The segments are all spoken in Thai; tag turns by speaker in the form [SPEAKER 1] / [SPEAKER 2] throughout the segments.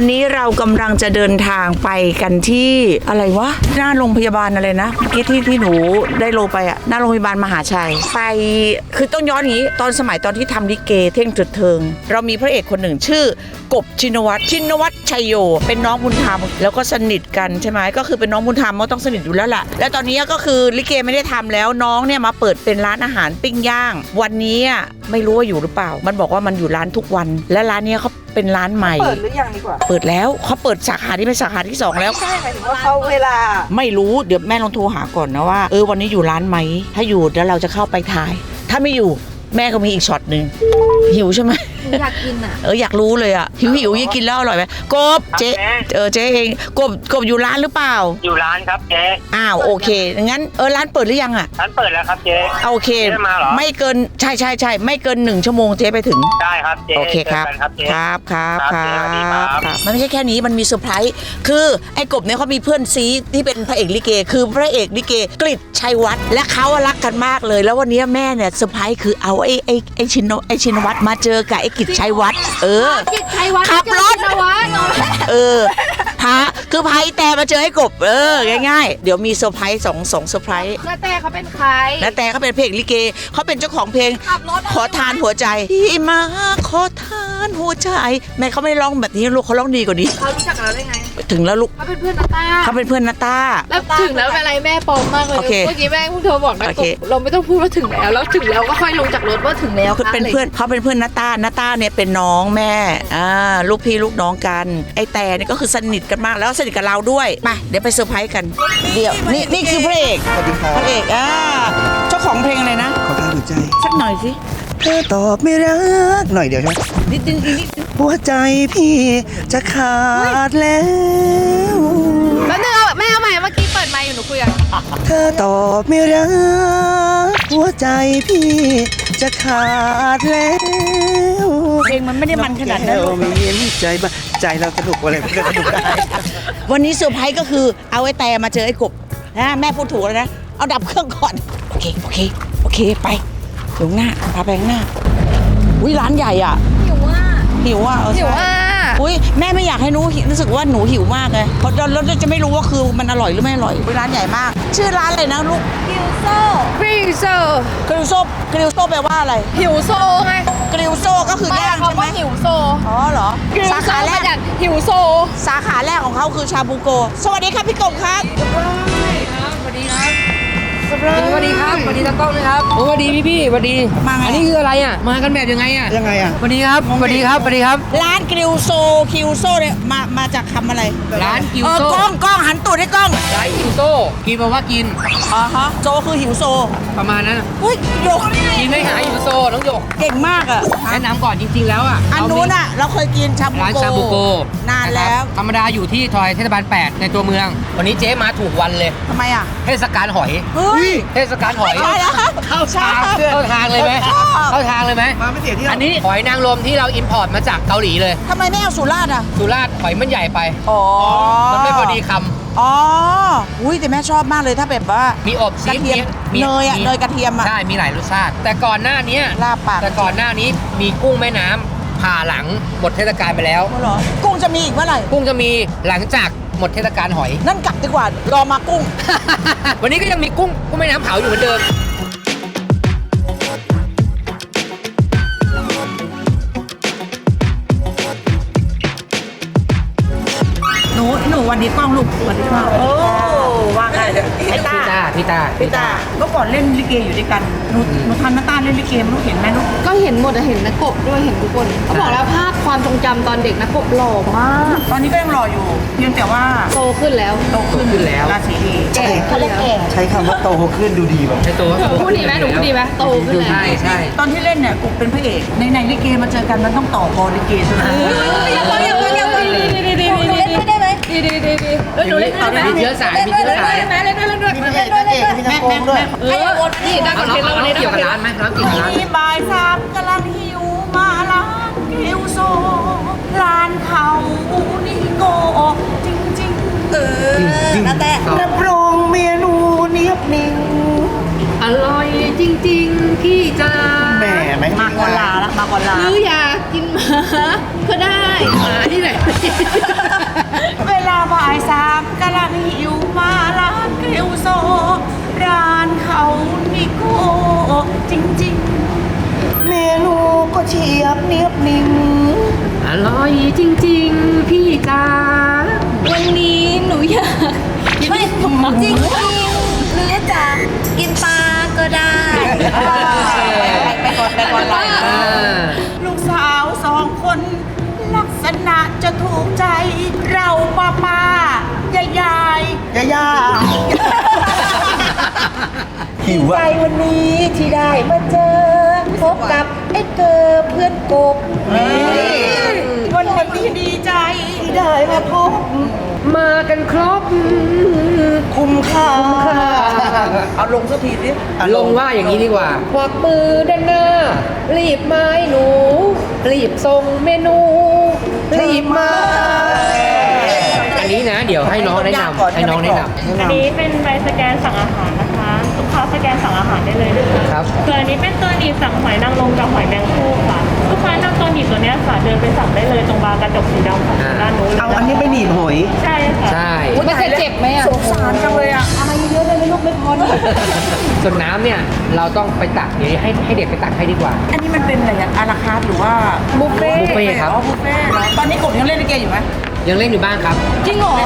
[SPEAKER 1] วันนี้เรากำลังจะเดินทางไปกันที่อะไรวะ หน้าโรงพยาบาลอะไรนะเมื่อกี้ที่ที่หนูได้โลไปอะหน้าโรงพยาบาลมหาชัย ไปคือต้องย้อนอย่างนี้ ตอนสมัยตอนที่ทำลิเกเท่งจุดเทิง เรามีพระเอกคนหนึ่งชื่อ กบชินวัตรชินวัตรชัยโย เป็นน้องบุญธรรมแล้วก็สนิทกันใช่ไหมก็คือเป็นน้องบุญธรรมก็ต้องสนิทอยู่แล้วล่ะและตอนนี้ก็คือลิเกไม่ได้ทำแล้วน้องเนี่ยมาเปิดเป็นร้านอาหารปิ้งย่าง วันนี้อะ ไม่รู้ว่าอยู่หรือเปล่า มันบอกว่ามันอยู่ร้านทุกวัน และร้านเนี้ยเขาเป็นร้านใหม่
[SPEAKER 2] เปิดหรือยังดีกว่า
[SPEAKER 1] เปิดแล้วเขาเปิดสาขาที่เป็นสาขาที่สองแล้ว
[SPEAKER 2] ใช่หมายถึงว่าเขาเวลา
[SPEAKER 1] ไม่รู้เดี๋ยวแม่ลองโทรหาก่อนนะว่าเออวันนี้อยู่ร้านไหม ถ้าอยู่แล้วเราจะเข้าไปถ่าย ถ้าไม่อยู่แม่ก็มีอีกช็อตหนึ่งหิวใช่ไหม
[SPEAKER 3] อยากกินอะ
[SPEAKER 1] เอออยากรู้เลยอะหิวหิวยี่กินแล้วอร่อยไหมกบเจ๊เออเจ๊เองกบกบอยู่ร้านหรือเปล่า
[SPEAKER 4] อยู่ร้านครับเจ๊
[SPEAKER 1] อ้าวโอเคงั้นเออร้านเปิดหรือยังอะ
[SPEAKER 4] ร้านเปิดแล้วครับเจ๊
[SPEAKER 1] เอาโอเค
[SPEAKER 4] เจ๊มาเหรอ
[SPEAKER 1] ไม่เกินใช่ใช่ใช่ไม่เกินหนึ่งชั่วโมงเจ๊ไปถึง
[SPEAKER 4] ได้ครับเจ๊
[SPEAKER 1] โอเคครับ
[SPEAKER 4] จกันครับเจ๊
[SPEAKER 1] ครับครับค
[SPEAKER 4] ครั
[SPEAKER 1] รั
[SPEAKER 4] บบเจ๊สวัสดีครับ
[SPEAKER 1] ครับมันไม่ใช่แค่นี้มันมีเซอร์ไพรส์คือไอ้กบเนี่ยเขามีเพื่อนซีที่เป็นพระเอกลิเก คือพระเอกลิเกกฤษชัยวัฒน์และเขาอะรักกันมากเลย แล้ววันนี้แม่เนี่ยเซอร์ไพรส์คือเอาไอ้ไอ้ไอ้ชินไอ้ชินวัฒน์มาเจอกับไอ้กฤษชัยวัฒน์เออ
[SPEAKER 3] กิจชัยวัฒน์
[SPEAKER 1] ขับรถ
[SPEAKER 3] เจอชินวัฒน์เหรอ
[SPEAKER 1] เออพา คือพายแต่มาเจอไอ้กบเออง่ายๆ เดี๋ยวมีเซอร์ไพรส์สองสองเซอร์ไพรส์
[SPEAKER 3] แล้วแต่เขาเป็นใคร
[SPEAKER 1] และแต่เขาเป็นเพลงลิเกเขาเป็นเจ้าของเพลง
[SPEAKER 3] ขับรถ
[SPEAKER 1] ขอทานหัวใจที่มาขอทานหัวใจ แม่เขาไม่ร้องแบบนี้ลูกเขาร้องดีกว่านี้
[SPEAKER 3] เขารู้จักเราได้ไง
[SPEAKER 1] ถึงแล้วลูก
[SPEAKER 3] เขาเป็นเพื่อนนาตา
[SPEAKER 1] เขาเป็นเพื่อนนาตา
[SPEAKER 3] แล้วถึงแล้วเป็นอะไรแม่ปลอมมากเลย
[SPEAKER 1] โอเค
[SPEAKER 3] เมื่อกี้แม่เพิ่งโทรบอกนะ
[SPEAKER 1] โอเค
[SPEAKER 3] เราไม่ต้องพูดว่าถึงแล้วแล้วถึงแล้วก็ค่อยลงจากรถว่าถึงแล้ว
[SPEAKER 1] คือเป็นเพื่อนเขาเป็นเพื่อนนาตานาตาเนี่ยเป็นน้องแม่อ่าลูกพี่ลูกน้องกัน ไอ้แต่เนี่ยก็คือสนิทกันมากแล้วสนิทกับเราด้วยมาเดี๋ยวไปเซอร์ไพรส์กัน เดี๋ยวนี่นี่คือพระเอก
[SPEAKER 5] สวัสดีครับ
[SPEAKER 1] พระเอกอ่าเจ้าของเพลงอะไรนะ
[SPEAKER 5] ขอทานหัวใจ
[SPEAKER 1] สักหน่อยสิ
[SPEAKER 5] เธอตอบไม่รักหน่อยเดียวใช่ไหม
[SPEAKER 1] นิดนิดนิดนิด
[SPEAKER 5] หัวใจพี่จะขาดแล้ว
[SPEAKER 3] แล้วนึงเอาแม่เอาใหม่เมื่อกี้เปิดไมค์อยู่หนูคุยกัน
[SPEAKER 5] เธอตอบไม่รักหัวใจพี่ จะขาดแล้ว
[SPEAKER 1] เพลงมันไม่ได้มันขนาดนั้น
[SPEAKER 5] แก้วไม่เย็นใจบ้าใจเราสนุกอะไรมันก็สนุกได้
[SPEAKER 1] วันนี้เซอร์ไพรส์ก็คือเอาไอ้แต่มาเจอไอ้กบนะแม่พูดถูกแล้วนะ เอาดับเครื่องก่อน โอเค โอเค โอเคไปถึงหน้าพาไปข้างหน้า อุ้ยร้านใหญ่อะ
[SPEAKER 3] หิวอะ
[SPEAKER 1] หิวอะเออ
[SPEAKER 3] หิว
[SPEAKER 1] ใช่
[SPEAKER 3] อะ
[SPEAKER 1] อุ้ยแม่ไม่อยากให้หนูหิวรู้สึกว่าหนูหิวมากเลยเพราะเราเราจะไม่รู้ว่าคือมันอร่อยหรือไม่อร่อยอุ๊ยร้านใหญ่มาก ชื่อร้านอะไรนะลูก
[SPEAKER 3] หิวโซ่ฟิว โซ่
[SPEAKER 1] กริลโซกริลโซแปลว่าอะไร
[SPEAKER 3] หิวโซ่ไง
[SPEAKER 1] กริลโซก็คือย่าง
[SPEAKER 3] เขา
[SPEAKER 1] ใช่ไหม
[SPEAKER 3] ว่าหิวโซ่
[SPEAKER 1] อ๋อเหรอ
[SPEAKER 3] กิว
[SPEAKER 1] สา
[SPEAKER 3] โซ่
[SPEAKER 1] ขาแร
[SPEAKER 3] มากจากหิวโซ่
[SPEAKER 1] สาขาแรกของเขาคือชาบูโก สวัสดีครับพี่กบครับ
[SPEAKER 6] สวัสดีครับ สวัสดีครับสวัสดีตากล้องนะครับโอ้สวัสดีพี่พี่ๆสวัสดี
[SPEAKER 1] มาไง
[SPEAKER 6] อันนี้คืออะไรอะ มากันแบบยังไงอะ
[SPEAKER 5] ยังไงอะ
[SPEAKER 6] สวัสดีครับสวัสดีครับสวัสดีครับ
[SPEAKER 1] ร้านกริลโซคิวโซเนี่ยมามาจากคำอะไร
[SPEAKER 6] ร้านกิว
[SPEAKER 1] เออ
[SPEAKER 6] โซ่
[SPEAKER 1] กล้องกล้องหันตูดให้กล้อง
[SPEAKER 6] ร้านกิวโซ่กินแปลว่ากิน
[SPEAKER 1] อ๋อฮะโซคือหิวโซ
[SPEAKER 6] ประมาณนั้น
[SPEAKER 1] อุ้ยโยก
[SPEAKER 6] กินไม่หายหิวโซ่น้องหยก
[SPEAKER 1] เก่งมากอะ
[SPEAKER 6] แนะนำก่อนจริง ๆ แล้วอะ
[SPEAKER 1] อัน
[SPEAKER 6] เรามี
[SPEAKER 1] นู้นอะ เราเคยกินชาบู
[SPEAKER 6] ร้าน
[SPEAKER 1] โก
[SPEAKER 6] ชาบูโก
[SPEAKER 1] นานแล้วะ
[SPEAKER 6] ครับธรรมดาอยู่ที่ทอยเทศบาล 8 ในตัวเมือง วันนี้เจ๊มาถูกวันเลย
[SPEAKER 1] ทำไมอะ
[SPEAKER 6] เทศกาลหอย
[SPEAKER 1] เฮ้ย
[SPEAKER 6] เทศกาลหอย
[SPEAKER 1] ใช่แล้วเข้าชา
[SPEAKER 6] เข้าทางเลยไหม
[SPEAKER 1] ชอบ
[SPEAKER 6] เข้าทางเลยไหม
[SPEAKER 5] มาไม่เสียเที่ยว
[SPEAKER 6] อันนี้หอยนางรมที่เราอิมพอร์ตมาจากเกาหลีเลย
[SPEAKER 1] ทำไมไม่เอาสุราษฎร์อะ
[SPEAKER 6] สุราษฎร์หอยมันใหญ่ไป
[SPEAKER 1] อ๋อ
[SPEAKER 6] มันไม่พอดีคำ
[SPEAKER 1] อ๋อ อุ้ยแต่แม่ชอบมากเลยถ้าแบบว่า
[SPEAKER 6] มีอบ
[SPEAKER 1] กระเทียม
[SPEAKER 6] มี
[SPEAKER 1] เนยอะ
[SPEAKER 6] มี
[SPEAKER 1] เนยกระเทียมอะ
[SPEAKER 6] ใช่ มีหลายรสชาติ แต่ก่อนหน้านี้
[SPEAKER 1] ลาบปาก
[SPEAKER 6] แต่ก่อนหน้านี้มีกุ้งแม่น้ำผ่าหลังหมดเทศกาลไปแล้ว
[SPEAKER 1] เหรอกุ้งจะมีอีกเมื่อไหร่
[SPEAKER 6] กุ้งจะมีหลังจาก หมดเทศกาลหอย
[SPEAKER 1] นั่นกลับดีกว่ารอมากุ้ง
[SPEAKER 6] วันนี้ก็ยังมีกุ้งกุ้งแม่น้ำเผาอยู่เหมือนเดิม
[SPEAKER 1] หนูหนูวันนี้กล้องลูกวันนี้กล้อง
[SPEAKER 6] พี่ตาพี่ตา
[SPEAKER 1] พี่ตาเมื่อก่อนเล่นลิเกอยู่ด้วยกันหนูหนูทันน้าตาเล่นลิเกไม่รู้เห็นไหมลูก
[SPEAKER 3] ก็เห็นหมดอะเห็นนักกบด้วยเห็นทุกคนเขาบอกแล้วภาพความทรงจำตอนเด็กนักกบหล่อมาก
[SPEAKER 1] ตอนนี้ก็ยังรออยู่เพียงแต่ว่า
[SPEAKER 3] โตขึ้นแล้ว
[SPEAKER 1] โตขึ้น
[SPEAKER 6] โตขึ้นแล้ว
[SPEAKER 1] ราศีดี
[SPEAKER 3] แก่เขาเรียกแก่
[SPEAKER 5] ใช้คำว่าโตขึ้นดูดีแบบ
[SPEAKER 6] ใช่ตัว
[SPEAKER 3] พูดดีไหมหนูพูดดีไหมโตขึ้นแล้ว
[SPEAKER 6] ใช่ใช่
[SPEAKER 1] ตอนที่เล่นเนี่ยกูเป็นพระเอกในในลิเกมาเจอกันมันต้องต่อกอลิเกใช่ไหม
[SPEAKER 3] ดีดีดีดีแล้วหนูเล่นด้วยไหม
[SPEAKER 6] มีเชื้อสายมีเชื้อสาย
[SPEAKER 3] เล่นด้วยเล่นด้วย
[SPEAKER 5] มีนางเอกนางเอกมีนางโกงด้วย
[SPEAKER 3] เออนี่ได้ค
[SPEAKER 6] เอา
[SPEAKER 3] อน
[SPEAKER 6] เรา
[SPEAKER 3] เทนต์
[SPEAKER 6] เอา
[SPEAKER 3] แล้ววัน
[SPEAKER 6] เรา
[SPEAKER 3] นี้
[SPEAKER 6] เกี่ยวกับร้านไหมร้านเกี่ยวกับร้าน
[SPEAKER 1] มีบ่ายสามกำลังหิวมาล้างกิวโซร้านเขานี่โกจริงๆเออนะแต่
[SPEAKER 5] รับรองเมนูเนียบนิ่ง
[SPEAKER 6] อร่อยจริงๆพี่จ้า
[SPEAKER 5] แหมไหม
[SPEAKER 1] มากกว่าลาละมากกว่าลา
[SPEAKER 3] หรืออยากกินหมาก็ได้
[SPEAKER 6] หมาที่ไหน
[SPEAKER 1] เวลาบ่ายสามกำลังหิวมาร้านเกลียวโซ ร้านเขานี่โกจริง
[SPEAKER 5] เมนูก็เฉียบเนียบนิ่ง
[SPEAKER 6] อร่อยจริงๆ พี่จ๋า
[SPEAKER 3] วันนี้หนูอยากไม่จริงจริงๆหรือจะกินปลาก็ได้
[SPEAKER 1] ใจเราป้าป้ายายยาย
[SPEAKER 5] ย่าย่าหิว
[SPEAKER 1] ใจ
[SPEAKER 5] อะ
[SPEAKER 1] วันนี้ที่ได้มาเจอ พบกับไอ้เกอเพื่อนกบวันวันนี้ดีใจที่ได้มาพบ
[SPEAKER 6] มากันครบ
[SPEAKER 5] คุ้มค่า
[SPEAKER 1] เอาลงสักทีสิ
[SPEAKER 6] ลงว่าอย่างนี้ดีกว่า ควักมือด้านหน้า รีบไม้หนู รีบส่งเมนู รีบมา อันนี้นะ เดี๋ยวให้น้องแนะนำให้น้องแนะน
[SPEAKER 4] อันนี้เป็นใบสแกนสั่งอาหารนะคะลูกค้าสแกนสั่งอาหารได้เลยนะคะำ
[SPEAKER 6] ครับ
[SPEAKER 4] ส่วนอันนี้เป็นตัวหนีบสั่งหอยนางรมกับหอยแมงคู่ค่ะลูกค้านำตัวหนีบตัวเนี้ยค่ะเดินไปสั่งได้เลยตรงบาร์กระจกสีดำของ
[SPEAKER 6] อ่า
[SPEAKER 4] ด้านนู้นเลย
[SPEAKER 5] เอาอันนี้ไปหนีบหอย
[SPEAKER 4] ใช่ค่ะ
[SPEAKER 6] ใช่
[SPEAKER 3] มันจะเจ็บไหมอะ
[SPEAKER 1] สงสารจังเลยอะ
[SPEAKER 6] ส่วนน้ำเนี่ยเราต้องไปตักเดี๋ยวให้ให้เด็กไปตักให้ดีกว่า
[SPEAKER 1] อันนี้มันเป็นอะไรอะอาราคาร์ทหรือว่า
[SPEAKER 6] บุฟเฟ่ต์บุฟเฟ่ต์ครับ
[SPEAKER 1] อ๋อบุฟเฟ่ต์เหรอตอนนี้กบยังเล่นลิเกอยู่ไหม
[SPEAKER 6] ยังเล่นอยู่บ้างครับ
[SPEAKER 3] จริงเหรอ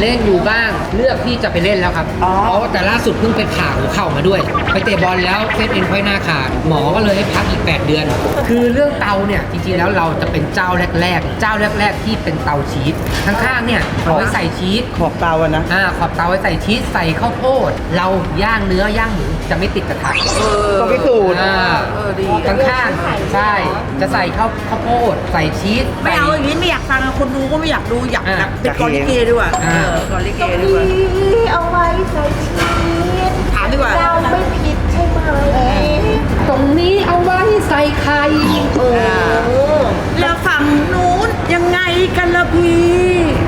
[SPEAKER 6] เล่นอยู่บ้างเลือกที่จะไปเล่นแล้วครับ
[SPEAKER 1] อ๋อ
[SPEAKER 6] เพราะว่าแต่ล่าสุดเพิ่งไปผ่าหัวเข่ามาด้วย ไปเตะบอลแล้วเส้นเอ็นไขว้หน้าขาดหมอก็เลยให้พักอีก 8 เดือน คือเรื่องเตาเนี่ยจริงๆแล้วเราจะเป็นเจ้าแรกๆ เจ้าแรก ๆ ที่เป็นเตาชีสข้างๆเนี่ยเอาไว้ใส่ชีส
[SPEAKER 5] ขอบเตาอะนะ
[SPEAKER 6] อ่าขอบเตาไว้ใส่ชีสใส่ข้าวโพด เราย่างเนื้อย่างหมูจะไม่ติดกระทะ
[SPEAKER 5] ก็พิสูจน์
[SPEAKER 6] อ่า
[SPEAKER 1] เออดี
[SPEAKER 6] ข้างๆใช่ จะใส่ข้าวข้าวโพด ใส่ชีส
[SPEAKER 1] ไม่
[SPEAKER 6] ใส่
[SPEAKER 1] เอาอย่างนี้ไม่อยากฟังอะคนดูก็ไม่อยากดูอยาก
[SPEAKER 6] อ่า
[SPEAKER 1] แบบเป็นกอลิเกดีกว่า
[SPEAKER 6] อ่า
[SPEAKER 1] เออกอลิเกดีกว่า
[SPEAKER 2] เอาไว้ใส่ชีส
[SPEAKER 1] ถามดีกว่า
[SPEAKER 2] เราไม่ผิดใช่ไหม
[SPEAKER 6] ตรงนี้เอาไว้ใส่ไข่
[SPEAKER 1] แล้วฝั่งนู้นยังไงกันล่ะพี่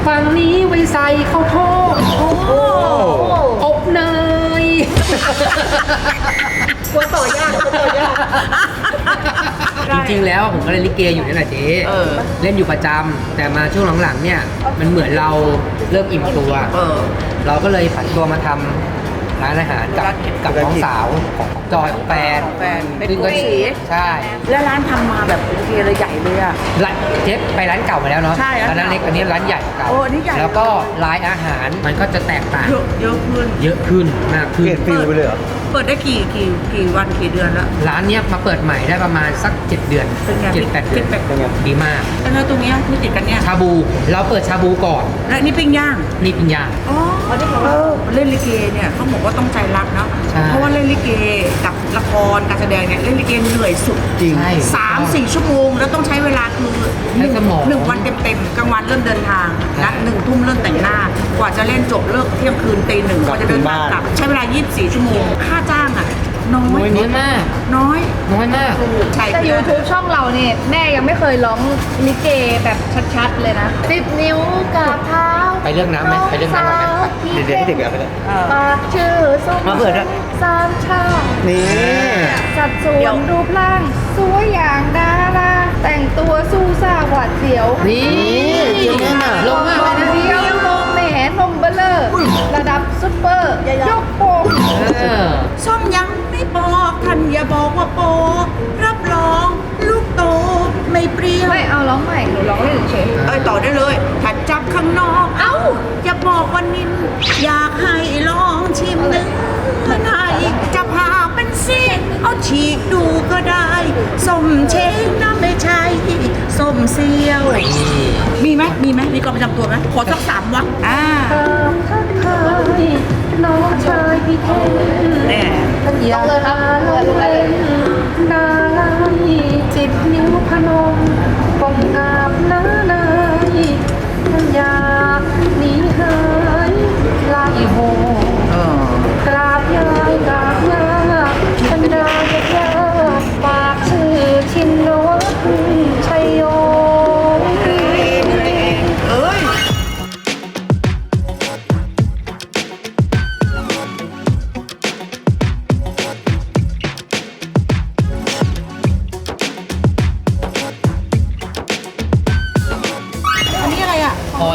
[SPEAKER 6] ฝั่งนี้ไว้ใส่ข้าวโพดอบเนย
[SPEAKER 1] กลัวต่อยากกลัวต่อยาก
[SPEAKER 6] จริงๆ แล้วผมก็เล่นลิเกอยู่นี่แหละเจ๊
[SPEAKER 1] เออ
[SPEAKER 6] เล่นอยู่ประจำแต่มาช่วงหลังๆเนี่ย มันเหมือนเราเริ่มอิ่มตัว
[SPEAKER 1] เออ
[SPEAKER 6] เราก็เลยผันตัวมาทำ ร้านอาหารกับ
[SPEAKER 1] ร้าน
[SPEAKER 6] กับน้องสาวของจอยของแฟน
[SPEAKER 1] แฟนเป็น
[SPEAKER 6] ซึ่งก็
[SPEAKER 1] กุ้งสี
[SPEAKER 6] ใช่
[SPEAKER 1] แล้วร้านทำมาแบบโอเคเลยใหญ่เลยอะ
[SPEAKER 6] ร้านเจ๊ไปร้านเก่ามาแล้วเนาะ
[SPEAKER 1] ใช่ร้าน
[SPEAKER 6] ร้านเล็กอันนี้ร้านใหญ่เก่า
[SPEAKER 1] โอ้อันนี้ใหญ่
[SPEAKER 6] แล้วก็รายอาหารมันก็จะแตกต่าง
[SPEAKER 1] เยอะเยอะขึ้น
[SPEAKER 6] เยอะขึ้นมาก
[SPEAKER 5] เป
[SPEAKER 6] ขึ้น
[SPEAKER 5] ลี่ยนฟิลไปเลยเหรอ
[SPEAKER 1] เปิดได้กี่กี่กี่วันกี่เดือนแล้ว
[SPEAKER 6] ร้านเนี้ยมาเปิดใหม่ได้ประมาณสัก 7 เดือน
[SPEAKER 1] เป็นไง
[SPEAKER 6] เจ็ดแปดเดือน
[SPEAKER 1] feedback
[SPEAKER 5] เป็นไง
[SPEAKER 6] ดีมาก
[SPEAKER 1] แล้วตรงเนี้ยที่ติดกันเนี่ย
[SPEAKER 6] ชาบูเราเปิดชาบูก่อน
[SPEAKER 1] และนี่ปิ้งย่าง
[SPEAKER 6] นี่ปิญญา
[SPEAKER 1] อ๋อเล่นลิเกเนี่ยต้องบอกว่าต้องใจรักเนาะ
[SPEAKER 6] ใช่
[SPEAKER 1] เพราะว่าเล่นลิเกกับละครการแสดงเนี่ยเล่นลิเกเหนื่อยสุด
[SPEAKER 5] จริง
[SPEAKER 6] ใช่
[SPEAKER 1] สามสี่ชั่วโมง แล้วต้องใช้เวลาคือห
[SPEAKER 6] ใช้
[SPEAKER 1] นึ่ง
[SPEAKER 6] สมอง
[SPEAKER 1] หนึ่งวันเต็มๆกลางวันเริ่มเดินทาง
[SPEAKER 6] ใช่
[SPEAKER 1] และหนึ่งทุ่มเริ่มแต่งหน้า กว่าจะเล่นจบเลิกเที่ยงคืนตีหนึ่งกว่าจะเดินทางกลับใช้เวลา 24 ชั่วโมง ค่าจ้างอะน้อย
[SPEAKER 6] น้อยมาก
[SPEAKER 1] น้อย
[SPEAKER 6] น้อยมาก
[SPEAKER 1] ใช่
[SPEAKER 3] แต่ YouTube ช่องเราเนี่ยแม่ยังไม่เคยร้องลิเกแบบชัดๆเลยนะสิบนิ้วกับเท้า
[SPEAKER 6] ไปเรื่องน้ำไหมไปเรื่องน้ำก่อนไหมไป
[SPEAKER 5] เดี๋ยวๆให้เด็กเอาไปเลย
[SPEAKER 1] เออ
[SPEAKER 3] ปากชื่อส้ม
[SPEAKER 6] มาเปิดด้วย
[SPEAKER 3] สามชาติ
[SPEAKER 5] นี่
[SPEAKER 3] สัดส่
[SPEAKER 1] เดี๋
[SPEAKER 3] ว
[SPEAKER 1] ยว
[SPEAKER 3] นรูปร่าง สวยอย่างดาราแต่งตัวสู้ซ่าหวาดเสียว
[SPEAKER 6] นี่
[SPEAKER 5] เจ๋งมาก
[SPEAKER 6] ลงมากเลยนะ
[SPEAKER 3] เดียวนมแหนนมเบลเลอร์ระดับซุปเปอร์ ยกโปง
[SPEAKER 6] เออ
[SPEAKER 1] ส้มยังไม่บอกท่านอย่าบอกว่าโปรับรองลูกโต ไม่เปรี้ยว
[SPEAKER 3] ไม่เอาร้องใหม่หนูร้องเล่นเฉย
[SPEAKER 1] เอ้ยต่อได้เลยถ้าจับข้างนอก เอ้าอย่าบอกว่านิน อยากให้ลองชิมเนื้อในจะพาเป็นซีกเอาฉีกดูก็ได้ส้มเช้งนะไม่ใช่ส้มเซียว มีไหมมีไหมมีกองประจำตัวไหมขอสักสามวักอ่า
[SPEAKER 3] ตามทักทาย น้องชายพี่เทน
[SPEAKER 1] แน่
[SPEAKER 3] อย่าลาลงเล่นนายจิบนิ้วพนมปองอาบน้านายอยาหนีหายลายโห
[SPEAKER 1] อ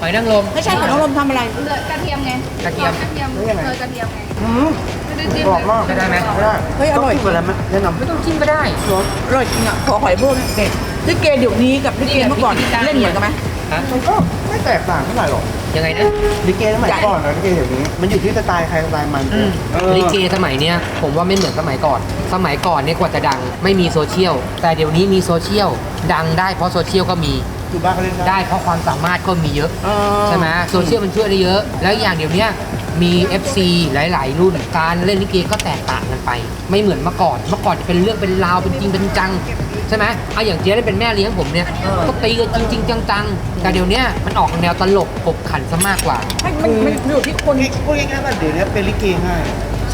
[SPEAKER 6] หอยนางรม
[SPEAKER 1] ไม่ใช่หอยนางรมทำอะไร
[SPEAKER 3] เหลือกระเทียมไง
[SPEAKER 6] กระเทียม
[SPEAKER 3] กระเทียม
[SPEAKER 5] นี่ยังไง
[SPEAKER 3] เคยกระเทียมไง
[SPEAKER 5] อืม
[SPEAKER 3] ไม่ได้จิ้ม
[SPEAKER 5] กรอบ
[SPEAKER 3] เลย
[SPEAKER 5] มาก
[SPEAKER 6] ไม่ได้ไหม
[SPEAKER 5] ไม่ได้
[SPEAKER 1] เฮ้ยอร่อย
[SPEAKER 5] ต้งกินกับอะไรไหมแนะนำ
[SPEAKER 6] ไม่ต้องจิ้มก็ได้
[SPEAKER 1] อร่อยจริงอะขอหอยเพิ่มเด็ดลิเกเดี๋ยวนี้กับลิเกเมื่อก่อนเล่นเหมือนกันไหม
[SPEAKER 6] ฮะ
[SPEAKER 5] มันก็ไม่แตกต่างเท่าไหร่หรอก
[SPEAKER 6] ยังไงนะ
[SPEAKER 5] ลิเกสมัยก่อนกับลิเกเดี๋ยวนี้มันอยู่ที่สไตล์ใครสไตล์มันเออ
[SPEAKER 6] ลิเกสมัยเนี้ยผมว่าไม่เหมือนสมัยก่อน สมัยก่อนเนี่ยกว่าจะดัง ไม่มีโซเชียลแต่เดี๋ยวนี้มีโซเชียลดังได้เพราะโซเชียลก็มี
[SPEAKER 5] อยู่บ้านก็เล่นได้
[SPEAKER 6] ได้เพราะความสามารถก็มีเยอะ
[SPEAKER 5] เออ
[SPEAKER 6] ใช่ไหมโซเชียลมันช่วยได้เยอะ แล้วอย่างเดี๋ยวเนี้ยมี FC หลาย ๆ รุ่น การเล่นลิเกก็แตกต่างกันไป ไม่เหมือนเมื่อก่อน เมื่อก่อนจะเป็นเรื่องเป็นราวเป็นจริงเป็นจังใช่ไหมเอาอย่างเจ๊ได้เป็นแม่เลี้ยงผมเนี่ยก็ตีกันจริงๆจังๆ แต่เดี๋ยวเนี้ยมันออกแนวตลกขบขันซะมากกว่า
[SPEAKER 1] มันมันมันอยู่ที่คน
[SPEAKER 5] พูดง่ายๆว่าเดี๋ยวนี้เป็นลิเกง่าย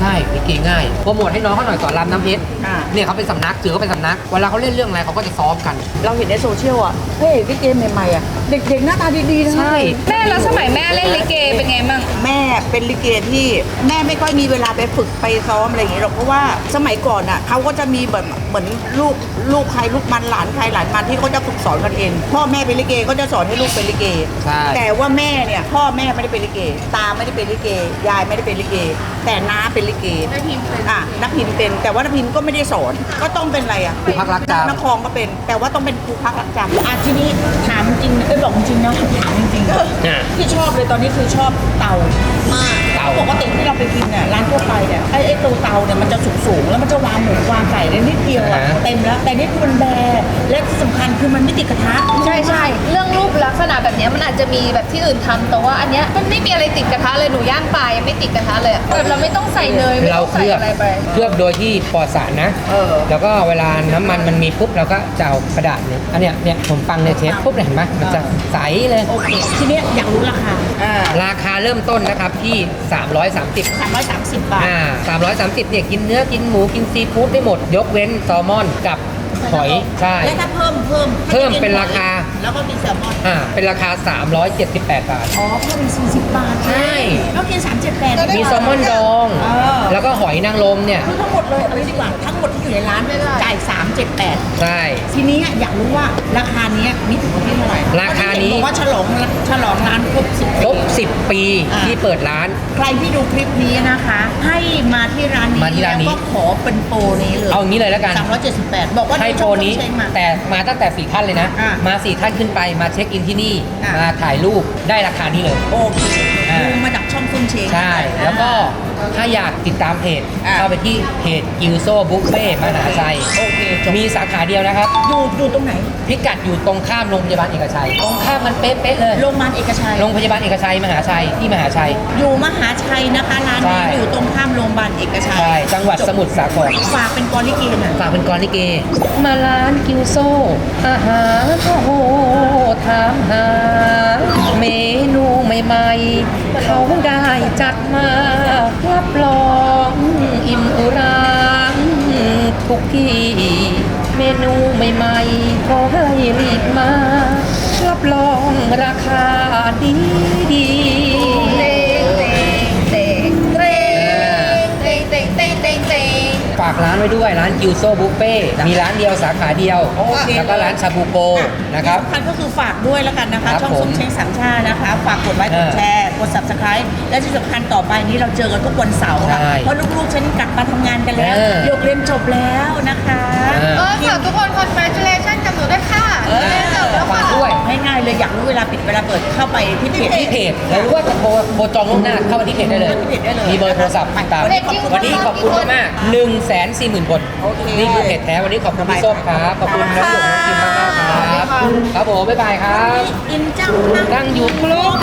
[SPEAKER 6] ใช่ลิเกง่ายโปรโมทให้น้องเขาหน่อยสอนรามน้ำเพชร
[SPEAKER 1] อ่า
[SPEAKER 6] เนี่ยเขาเป็นสำนักถือเขาเป็นสำนักเวลาเขาเล่นเรื่องอะไรเขาก็จะซ้อมกัน
[SPEAKER 1] เราเห็นในโซเชียลอะเฮ้ยลิเกใหม่ๆอะ เด็กๆหน้าตาดีๆนะ
[SPEAKER 6] ใช่
[SPEAKER 3] แม่แล้วสมัยแม่เล่นลิเกเป็นไงบ้าง
[SPEAKER 1] แม่เป็นลิเกที่แม่ไม่ค่อยมีเวลาไปฝึกไปซ้อมอะไรอย่างเงี้ยหรอกเพราะว่าสมัยก่อนอะเขาก็จะมีแบบเหมือนลูก ลูกใครลูกมันหลานใครหลานมันที่เขาจะฝึกสอนกันเองพ่อแม่เป็นลิเกก็จะสอนให้ลูกเป็นลิเก
[SPEAKER 6] ใช่
[SPEAKER 1] แต่ว่าแม่เนี่ยพ่อแม่ไม่ได้เป็นลิเก ตาไม่ได้เป็นลิเก ยายไม่ได้เป็นลิเก แต่น้าเป็นลิเก
[SPEAKER 3] ได้พิมพ์เป็น
[SPEAKER 1] อะนักพิมพ์เป็น แต่ว่านักพิมพ์ก็ไม่ได้สอนก็ต้องเป็นอะไรอะ
[SPEAKER 6] ครูพักรักจำ
[SPEAKER 1] นักคองก็เป็น แต่ว่าต้องเป็นครูพักรักจำอะทีนี้ถามจริงเอ้ยบอกจริงนะถามจริงๆ
[SPEAKER 6] อะ
[SPEAKER 1] ที่ชอบเลยตอนนี้คือชอบเตามาก
[SPEAKER 6] เตา
[SPEAKER 1] ปกติที่เราไปกินเนี่ยร้านทั่วไปเนี่ยไอ้ไอ้ตัวเตาเนี่ยมันจะสูงสูงๆแล้วมันจะวางหมูวางไก่ได้นิดเดียวอะเต็มแล้วแต่นี่คือมันแบร์และที่สำคัญคือมันไม่ติดกระทะ
[SPEAKER 3] ใช่ใช่เรื่องรูปลักษณะแบบเนี้ยมันอาจจะมีแบบที่อื่นทำแต่ว่าอันเนี้ยมันไม่มีอะไรติดกระทะเลยหนูย่างปลายังไม่ติดกระทะเลยอะแบบเราไม่ต้องใส่เนยไม่
[SPEAKER 6] เรา
[SPEAKER 3] ต้อง
[SPEAKER 6] เค
[SPEAKER 3] ใส่
[SPEAKER 6] ลือบ
[SPEAKER 3] อะไรไป
[SPEAKER 6] เคลือบโดยที่ปลอดสารนะ
[SPEAKER 1] เออ
[SPEAKER 6] แล้วก็เวลาน้ำมันมันมีปุ๊บเราก็จะเอากระดาษเนี่ยอันเนี้ยเนี่ยผมปังเนี่ยเชฟปุ๊บเนี่ยเห็นไหมมันจะใสเลย
[SPEAKER 1] โอเคทีเนี้ยอยากรู้ราคาอ่า
[SPEAKER 6] ราคาเริ่มต้นนะครับที่330
[SPEAKER 1] สามร้อยสามสิบบาท
[SPEAKER 6] อ่า330เนี่ยกินเนื้อกินหมูกินซีฟู้ดได้หมด ยกเว้นแซลมอนกับ หอยใช่
[SPEAKER 1] แล้วถ้าเพิ่มเพิ่ม
[SPEAKER 6] เพิ่มเป็นราคา
[SPEAKER 1] แล้วก็กินแซลมอน
[SPEAKER 6] อ่าเป็นราคา 378 บาท
[SPEAKER 1] อ๋อเพิ่มเป็นสี่สิบบาท
[SPEAKER 6] ใช่
[SPEAKER 1] แล้วกินสามเจ็ดแปด
[SPEAKER 6] มีแซลมอนดอง
[SPEAKER 1] เออ
[SPEAKER 6] แล้วก็หอยนางรมเนี่ย
[SPEAKER 1] คือทั้งหมดเลยเอาไปดีกว่าทั้งหมดที่อยู่ในร้านจ่ายสามเจ็ดแปด
[SPEAKER 6] ใช่
[SPEAKER 1] ทีนี้อยากรู้ว่าราคาเนี้ยนี่ถึงวันที่เท่าไหร่
[SPEAKER 6] ราคานี้
[SPEAKER 1] เพะเห็บอกว่าฉลองฉลองร้านครบสิบ
[SPEAKER 6] ครบ 10 ปี
[SPEAKER 1] อ่า
[SPEAKER 6] ที่เปิดร้าน
[SPEAKER 1] ใครที่ดูคลิปนี้นะคะ ให้มาที่ร้านนี้
[SPEAKER 6] มาที่ร้านนี้
[SPEAKER 1] แล้วก็ขอเป็นโปรนี้เลย
[SPEAKER 6] เอางี้เลยแล้วกัน
[SPEAKER 1] สามร้อยเจ็ดสิบแปดบอกว่า
[SPEAKER 6] ให้โปรนี้
[SPEAKER 1] เช็คมา
[SPEAKER 6] แต่มาตั้งแต่สี่ท่านเลยนะ
[SPEAKER 1] อะ
[SPEAKER 6] มาสี่ท่านขึ้นไปมาเช็คอินที่นี่
[SPEAKER 1] อะ
[SPEAKER 6] มาถ่ายรูปได้ราคานี้เลย
[SPEAKER 1] โอเค
[SPEAKER 6] อ่า
[SPEAKER 1] ดูมาจากช่องซุนเชง
[SPEAKER 6] ใช่แล้วก็ ถ้าอยากติดตามเพจ
[SPEAKER 1] อะ
[SPEAKER 6] เข้าไปที่เพจกิวโซบุฟเฟ่มหาชัย
[SPEAKER 1] โอเคจบ
[SPEAKER 6] มีสาขาเดียวนะครับ
[SPEAKER 1] อยู่อยู่ตรงไหน
[SPEAKER 6] พิกัดอยู่ตรงข้ามโรงพยาบาลเอกชัย ตรงข้ามมันเป๊ะๆเลย
[SPEAKER 1] โรงพยาบาลเอกชัย
[SPEAKER 6] โรงพยาบาลเอกชัยมหาชัยที่มหาชัย
[SPEAKER 1] อยู่มหาชัยนะคะร้าน
[SPEAKER 6] ใช่
[SPEAKER 1] นี้อยู่ตรงข้ามโรงพยาบาลเอกชัย
[SPEAKER 6] ใช่จังหวัดสมุทรสาคร
[SPEAKER 1] ฝากเป็นกอลิเกหน่อย
[SPEAKER 6] ฝากเป็นกรลิเก มาร้านกิวโซอาหารโอ้โหถามหา เมนูใหม่ๆ เขาได้จัดมารับรองอิ่มอุรางทุกที่เมนูใหม่ๆขอให้รีบมา รับรองราคาดีดีากร้านไว้ด้วยร้านกิวโซบุฟเฟ่มีร้านเดียวสาขาเดียว
[SPEAKER 1] โอเค
[SPEAKER 6] แล้วก็ร้านชาบูโกนะครับ
[SPEAKER 1] ที่สำคัญก็คือฝากด้วยแล้วกันนะคะ
[SPEAKER 6] ครับ
[SPEAKER 1] ช่อง
[SPEAKER 6] ผม
[SPEAKER 1] ซุนเชงสามชาตินะคะ ฝากกดไลค์ก
[SPEAKER 6] เอ
[SPEAKER 1] ด
[SPEAKER 6] อ
[SPEAKER 1] แชร์กด subscribe และที่สำคัญต่อไปนี้เราเจอกันทุกวันเสาร์ค่ะ
[SPEAKER 6] ใช่
[SPEAKER 1] เพราะลูกๆฉันกลับมาทำงานกันแล้ว
[SPEAKER 6] เออ
[SPEAKER 1] ยกเรียนจบแล้วนะคะ
[SPEAKER 6] เออ
[SPEAKER 3] เออฝากทุกคน congratulation กับหนูด้วยค่ะ
[SPEAKER 1] เออ
[SPEAKER 3] เรียน จบแล้ว
[SPEAKER 6] ฝากด้วย
[SPEAKER 1] ง่ายๆเลยอยากรู้เวลาปิดเวลาเปิดเข้าไปที่เพจ
[SPEAKER 6] ที่เพจหรือว่าจะโทรโทรจองล่วงหน้าเข้ามาที่เพจได้เลย
[SPEAKER 1] ที่เพจได้เลย
[SPEAKER 6] มีเบอร์โทรศัพท์ตาม
[SPEAKER 1] วันนี้ขอบคุณ
[SPEAKER 6] วันนี้ขอบคุณมากๆหนึ่งแสนสี่หมื่นคน
[SPEAKER 1] โอเค
[SPEAKER 6] นี่คือเพจแท้ วันนี้ขอบคุณพี่ส้มครับ ขอบคุณน้องหยกน้องกิมมากๆครับ ครับผมบ๊ายบายครับ
[SPEAKER 1] อิมจัง
[SPEAKER 6] นั่งอยู่ครบ